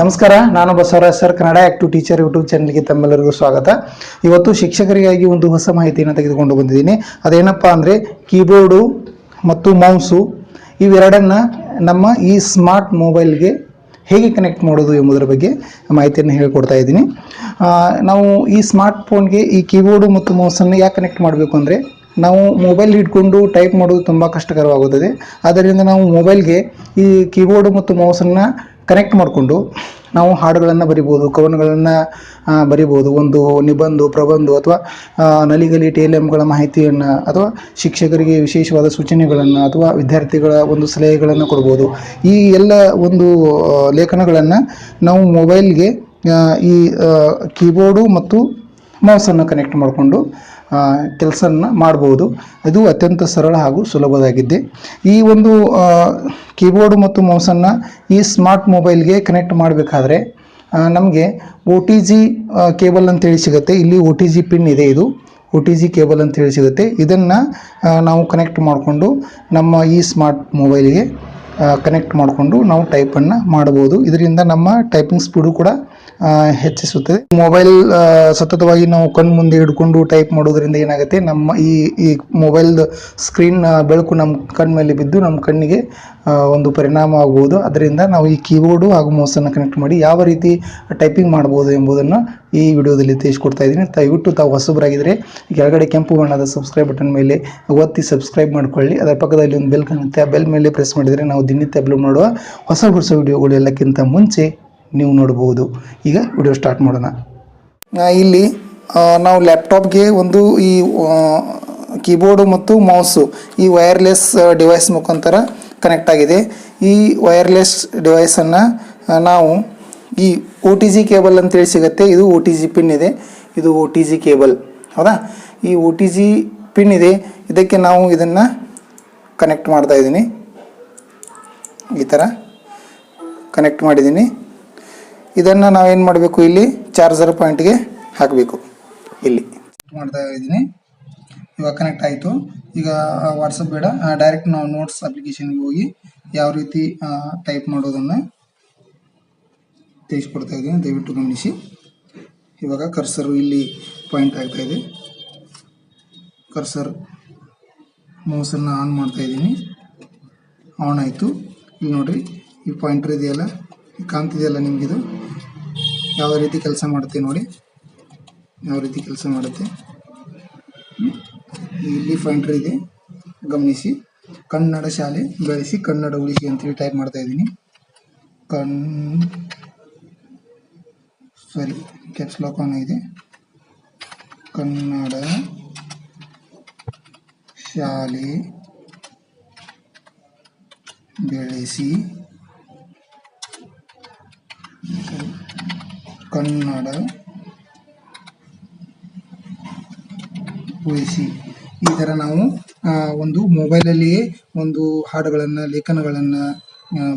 ನಮಸ್ಕಾರ ನಾನು Basavaraj sir, Kannada active teacher YouTube ಚಾನಲ್ಗೆ ತಮ್ಮೆಲ್ಲರಿಗೂ ಸ್ವಾಗತ. ಇವತ್ತು ಶಿಕ್ಷಕರಿಗಾಗಿ ಒಂದು ಹೊಸ ಮಾಹಿತಿಯನ್ನು ತೆಗೆದುಕೊಂಡು ಬಂದಿದ್ದೀನಿ. ಅದೇನಪ್ಪ ಅಂದರೆ ಕೀಬೋರ್ಡು ಮತ್ತು ಮೌಸು ಇವೆರಡನ್ನು ನಮ್ಮ ಈ ಸ್ಮಾರ್ಟ್ ಮೊಬೈಲ್ಗೆ ಹೇಗೆ ಕನೆಕ್ಟ್ ಮಾಡೋದು ಎಂಬುದರ ಬಗ್ಗೆ ಮಾಹಿತಿಯನ್ನು ಹೇಳಿಕೊಡ್ತಾ ಇದ್ದೀನಿ. ನಾವು ಈ ಸ್ಮಾರ್ಟ್ ಫೋನ್ಗೆ ಈ ಕೀಬೋರ್ಡು ಮತ್ತು ಮೌಸನ್ನು ಯಾಕೆ ಕನೆಕ್ಟ್ ಮಾಡಬೇಕು ಅಂದರೆ ನಾವು ಮೊಬೈಲ್ ಹಿಡ್ಕೊಂಡು ಟೈಪ್ ಮಾಡೋದು ತುಂಬ ಕಷ್ಟಕರವಾಗುತ್ತದೆ. ಆದ್ದರಿಂದ ನಾವು ಮೊಬೈಲ್ಗೆ ಈ ಕೀಬೋರ್ಡು ಮತ್ತು ಮೌಸನ್ನು ಕನೆಕ್ಟ್ ಮಾಡಿಕೊಂಡು ನಾವು ಹಾಡುಗಳನ್ನು ಬರಿಬೋದು, ಕವನಗಳನ್ನು ಬರಿಬೋದು, ಒಂದು ನಿಬಂಧ, ಪ್ರಬಂಧ ಅಥವಾ ನಲಿಗಲಿ ಟೇಲೆಮ್ಗಳ ಮಾಹಿತಿಯನ್ನು ಅಥವಾ ಶಿಕ್ಷಕರಿಗೆ ವಿಶೇಷವಾದ ಸೂಚನೆಗಳನ್ನು ಅಥವಾ ವಿದ್ಯಾರ್ಥಿಗಳ ಒಂದು ಸಲಹೆಗಳನ್ನು ಕೊಡ್ಬೋದು. ಈ ಎಲ್ಲ ಒಂದು ಲೇಖನಗಳನ್ನು ನಾವು ಮೊಬೈಲ್ಗೆ ಈ ಕೀಬೋರ್ಡು ಮತ್ತು ಮೌಸನ್ನು ಕನೆಕ್ಟ್ ಮಾಡಿಕೊಂಡು ಕೆಲಸನ ಮಾಡ್ಬೋದು. ಇದು ಅತ್ಯಂತ ಸರಳ ಹಾಗೂ ಸುಲಭವಾಗಿದೆ ಈ ಒಂದು ಕೀಬೋರ್ಡ್ ಮತ್ತು ಮೌಸನ್ನು ಈ ಸ್ಮಾರ್ಟ್ ಮೊಬೈಲ್ಗೆ ಕನೆಕ್ಟ್ ಮಾಡಬೇಕಾದ್ರೆ ನಮಗೆ ಒ ಟಿ ಜಿ ಕೇಬಲ್ ಅಂತೇಳಿ ಸಿಗುತ್ತೆ. ಇಲ್ಲಿ ಒ ಟಿ ಜಿ ಪಿನ್ ಇದೆ ಇದು. ಒ ಟಿ ಜಿ ಕೇಬಲ್ ಅಂತೇಳಿ ಸಿಗುತ್ತೆ. ಇದನ್ನು ನಾವು ಕನೆಕ್ಟ್ ಮಾಡಿಕೊಂಡು, ನಮ್ಮ ಈ ಸ್ಮಾರ್ಟ್ ಮೊಬೈಲ್ಗೆ ಕನೆಕ್ಟ್ ಮಾಡಿಕೊಂಡು ನಾವು ಟೈಪನ್ನು ಮಾಡ್ಬೋದು ಇದರಿಂದ ನಮ್ಮ ಟೈಪಿಂಗ್ ಸ್ಪೀಡು ಕೂಡ ಹೆಚ್ಚಿಸುತ್ತದೆ. ಮೊಬೈಲ್ ಸತತವಾಗಿ ನಾವು ಕಣ್ಣು ಮುಂದೆ ಹಿಡ್ಕೊಂಡು ಟೈಪ್ ಮಾಡೋದ್ರಿಂದ ಏನಾಗುತ್ತೆ, ನಮ್ಮ ಈ ಈ ಮೊಬೈಲ್ ಸ್ಕ್ರೀನ್ ಬೆಳಕು ನಮ್ಮ ಕಣ್ಣ ಮೇಲೆ ಬಿದ್ದು ನಮ್ಮ ಕಣ್ಣಿಗೆ ಒಂದು ಪರಿಣಾಮ ಆಗ್ಬೋದು. ಅದರಿಂದ ನಾವು ಈ ಕೀಬೋರ್ಡು ಹಾಗೂ ಮೌಸನ್ನು ಕನೆಕ್ಟ್ ಮಾಡಿ ಯಾವ ರೀತಿ ಟೈಪಿಂಗ್ ಮಾಡ್ಬೋದು ಎಂಬುದನ್ನು ಈ ವಿಡಿಯೋದಲ್ಲಿ ತಿಳಿಸ್ಕೊಡ್ತಾ ಇದ್ದೀನಿ. ದಯವಿಟ್ಟು ತಾವು ಹೊಸಬರಾಗಿದ್ದರೆ ಕೆಳಗಡೆ ಕೆಂಪು ಬಣ್ಣದ ಸಬ್ಸ್ಕ್ರೈಬ್ ಬಟನ್ ಮೇಲೆ ಒತ್ತಿ ಸಬ್ಸ್ಕ್ರೈಬ್ ಮಾಡ್ಕೊಳ್ಳಿ. ಅದರ ಪಕ್ಕದಲ್ಲಿ ಒಂದು ಬೆಲ್ ಕಾಣುತ್ತೆ. ಆ ಬೆಲ್ ಮೇಲೆ ಪ್ರೆಸ್ ಮಾಡಿದರೆ ನಾವು ದಿನನಿತ್ಯ ಅಪ್ಲೋಡ್ ಮಾಡುವ ಹೊಸ ಹೊಸ ವಿಡಿಯೋಗಳು ಎಲ್ಲಕ್ಕಿಂತ ಮುಂಚೆ ನೀವು ನೋಡಬಹುದು ಈಗ ವಿಡಿಯೋ ಸ್ಟಾರ್ಟ್ ಮಾಡೋಣ. ಇಲ್ಲಿ ನಾವು ಲ್ಯಾಪ್ಟಾಪ್ಗೆ ಒಂದು ಈ ಕೀಬೋರ್ಡು ಮತ್ತು ಮೌಸು ಈ ವೈರ್ಲೆಸ್ ಡಿವೈಸ್ ಮುಖಾಂತರ ಕನೆಕ್ಟ್ ಆಗಿದೆ. ಈ ವೈರ್ಲೆಸ್ ಡಿವೈಸನ್ನು ನಾವು ಈ ಒ ಟಿ ಜಿ ಕೇಬಲ್ ಅಂತೇಳಿ ಸಿಗುತ್ತೆ. ಇದು ಒ ಟಿ ಜಿ ಪಿನ್ ಇದೆ. ಇದು ಒ ಟಿ ಜಿ ಕೇಬಲ್ ಹೌದಾ? ಈ ಒ ಟಿ ಜಿ ಪಿನ್ ಇದೆ. ಇದಕ್ಕೆ ನಾವು ಇದನ್ನು ಕನೆಕ್ಟ್ ಮಾಡ್ತಾ ಇದ್ದೀನಿ. ಈ ಥರ ಕನೆಕ್ಟ್ ಮಾಡಿದ್ದೀನಿ. ಇದನ್ನು ನಾವೇನು ಮಾಡಬೇಕು ಇಲ್ಲಿ? ಚಾರ್ಜರ್ ಪಾಯಿಂಟ್ಗೆ ಹಾಕಬೇಕು. ಇಲ್ಲಿ. ಮಾಡ್ತಾ ಇದ್ದೀನಿ. ಇವಾಗ ಕನೆಕ್ಟ್ ಆಯಿತು. ಈಗ ವಾಟ್ಸಪ್ ಬೇಡ. ಡೈರೆಕ್ಟ್ ನಾವು ನೋಟ್ಸ್ ಅಪ್ಲಿಕೇಶನ್ಗೆ ಹೋಗಿ ಯಾವ ರೀತಿ ಟೈಪ್ ಮಾಡೋದನ್ನು ತಿಳಿಸ್ಕೊಡ್ತಾ ಇದ್ದೀನಿ. ದಯವಿಟ್ಟು ಗಮನಿಸಿ. ಇವಾಗ ಕರ್ಸರು ಇಲ್ಲಿ ಪಾಯಿಂಟ್ ಆಗ್ತಾ ಇದೆ. ಕರ್ಸರ್ ಮೌಸನ್ನು ಆನ್ ಮಾಡ್ತಾ ಇದ್ದೀನಿ. ಆನ್ ಆಯಿತು. ಇಲ್ಲಿ ನೋಡಿರಿ, ಈ ಪಾಯಿಂಟರ್ ಇದೆಯಲ್ಲ ಕಾಣ್ತಿದೆಯಲ್ಲ ನಿಮಗಿದು? ಯಾವ ರೀತಿ ಕೆಲಸ ಮಾಡುತ್ತೆ ನೋಡಿ. ಯಾವ ರೀತಿ ಕೆಲಸ ಮಾಡುತ್ತೆ. ಇಲ್ಲಿ ಪಾಯಿಂಟರ್ ಇದೆ. ಗಮನಿಸಿ. ಕನ್ನಡ ಶಾಲೆ ಬೆಳೆಸಿ ಕನ್ನಡ ಉಳಿಸಿ ಅಂತೇಳಿ ಟೈಪ್ ಮಾಡ್ತಾ ಇದ್ದೀನಿ. ಕಣ್ ಸಾರಿ ಕ್ಯಾಪ್ಸ್ ಲಾಕ್ ಇದೆ ಕನ್ನಡ ಶಾಲೆ ಬೆಳೆಸಿ ಕನ್ನಡ ಉಳಿಸಿ. ಈ ಥರ ನಾವು ಒಂದು ಮೊಬೈಲಲ್ಲಿಯೇ ಒಂದು ಹಾಡುಗಳನ್ನು, ಲೇಖನಗಳನ್ನು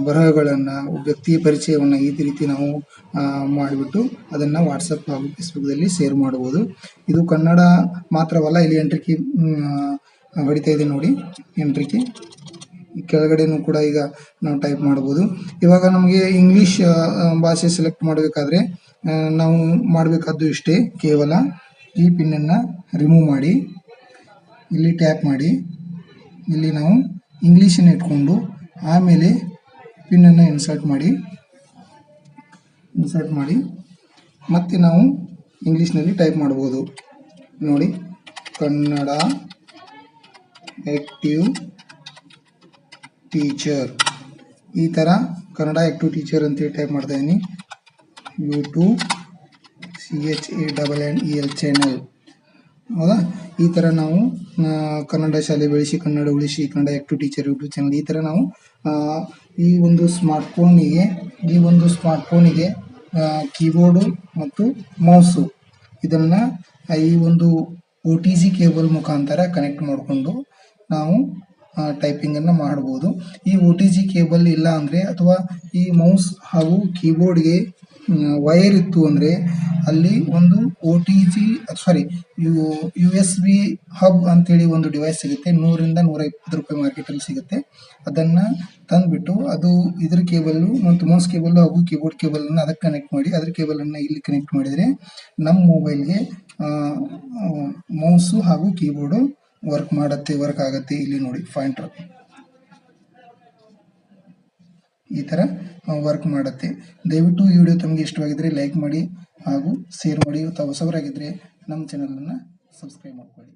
ಬರಹಗಳನ್ನು, ವ್ಯಕ್ತಿಯ ಪರಿಚಯವನ್ನು ಈ ರೀತಿ ನಾವು ಮಾಡಿಬಿಟ್ಟು ಅದನ್ನು ವಾಟ್ಸಪ್ ಹಾಗೂ ಫೇಸ್ಬುಕ್ದಲ್ಲಿ ಶೇರ್ ಮಾಡ್ಬೋದು ಇದು ಕನ್ನಡ ಮಾತ್ರವಲ್ಲ, ಇಲ್ಲಿ ಎಂಟ್ರಿಕಿ ಹೊಡಿತಾ ಇದೆ ನೋಡಿ. ಎಂಟ್ರಿಕಿ ಕೆಳಗಡೆನೂ ಕೂಡ ಈಗ ನಾವು ಟೈಪ್ ಮಾಡ್ಬೋದು. ಇವಾಗ ನಮಗೆ ಇಂಗ್ಲೀಷ್ ಭಾಷೆ ಸೆಲೆಕ್ಟ್ ಮಾಡಬೇಕಾದ್ರೆ ನಾವು ಮಾಡಬೇಕಾದ್ದು ಇಷ್ಟೇ. ಕೇವಲ ಈ ಪಿನ್ನನ್ನು ರಿಮೂವ್ ಮಾಡಿ, ಇಲ್ಲಿ ಟ್ಯಾಪ್ ಮಾಡಿ, ಇಲ್ಲಿ ನಾವು ಇಂಗ್ಲೀಷನ್ನು ಇಟ್ಕೊಂಡು ಆಮೇಲೆ ಪಿನ್ನನ್ನು ಇನ್ಸರ್ಟ್ ಮಾಡಿ ಇನ್ಸರ್ಟ್ ಮಾಡಿ, ಮತ್ತೆ ನಾವು ಇಂಗ್ಲೀಷ್ನಲ್ಲಿ ಟೈಪ್ ಮಾಡ್ಬೋದು. ನೋಡಿ, ಕನ್ನಡ ಆ್ಯಕ್ಟಿವ್ ಟೀಚರ್ ಈ ಥರ ಕನ್ನಡ ಆ್ಯಕ್ಟಿವ್ ಟೀಚರ್ ಅಂತೇಳಿ ಟೈಪ್ ಮಾಡ್ತಾ ಇದ್ದೀನಿ C H A double N E L channel ಹೌದಾ? ಈ ಥರ ನಾವು ಕನ್ನಡ ಶಾಲೆ ಬೆಳೆಸಿ, ಕನ್ನಡ ಉಳಿಸಿ, Kannada active teacher YouTube channel ಈ ಥರ ನಾವು ಈ ಒಂದು ಸ್ಮಾರ್ಟ್ ಫೋನಿಗೆ ಈ ಒಂದು ಸ್ಮಾರ್ಟ್ ಫೋನಿಗೆ ಕೀಬೋರ್ಡು ಮತ್ತು ಮೌಸು ಇದನ್ನು ಈ ಒಂದು ಒ ಟಿ ಜಿ ಕೇಬಲ್ ಮುಖಾಂತರ ಕನೆಕ್ಟ್ ಮಾಡಿಕೊಂಡು ನಾವು ಟೈಪಿಂಗನ್ನು ಮಾಡ್ಬೋದು. ಈ ಒ ಟಿ ಜಿ ಕೇಬಲ್ ಇಲ್ಲ ಅಂದರೆ ಅಥವಾ ಈ ಮೌಸ್ ಹಾಗೂ ಕೀಬೋರ್ಡ್ಗೆ ವೈರ್ ಇತ್ತು ಅಂದರೆ ಅಲ್ಲಿ ಒಂದು O T G sorry U U S B hub ಅಂತೇಳಿ ಒಂದು ಡಿವೈಸ್ ಸಿಗುತ್ತೆ. ನೂರಿಂದ ನೂರ ಇಪ್ಪತ್ತು ರೂಪಾಯಿ ಮಾರ್ಕೆಟಲ್ಲಿ ಸಿಗುತ್ತೆ. ಅದನ್ನು ತಂದುಬಿಟ್ಟು ಅದು ಇದ್ರ ಕೇಬಲ್ಲು ಮತ್ತು ಮೌಸ್ ಕೇಬಲ್ಲು ಹಾಗೂ ಕೀಬೋರ್ಡ್ ಕೇಬಲನ್ನು ಅದಕ್ಕೆ ಕನೆಕ್ಟ್ ಮಾಡಿ, ಅದ್ರ ಕೇಬಲನ್ನು ಇಲ್ಲಿ ಕನೆಕ್ಟ್ ಮಾಡಿದರೆ ನಮ್ಮ ಮೊಬೈಲ್ಗೆ ಮೌಸು ಹಾಗೂ ಕೀಬೋರ್ಡು ವರ್ಕ್ ಮಾಡುತ್ತೆ ವರ್ಕ್ ಆಗುತ್ತೆ, ಇಲ್ಲಿ ನೋಡಿ ಪಾಯಿಂಟರ್ ಈ ಥರ ವರ್ಕ್ ಮಾಡುತ್ತೆ. ದಯವಿಟ್ಟು ಈ ವಿಡಿಯೋ ತಮಗೆ ಇಷ್ಟವಾಗಿದ್ದರೆ ಲೈಕ್ ಮಾಡಿ ಹಾಗೂ ಶೇರ್ ಮಾಡಿ. ತಾವು ಹೊಸಬರಾಗಿದ್ದರೆ ನಮ್ಮ ಚಾನಲನ್ನು ಸಬ್ಸ್ಕ್ರೈಬ್ ಮಾಡ್ಕೊಳ್ಳಿ.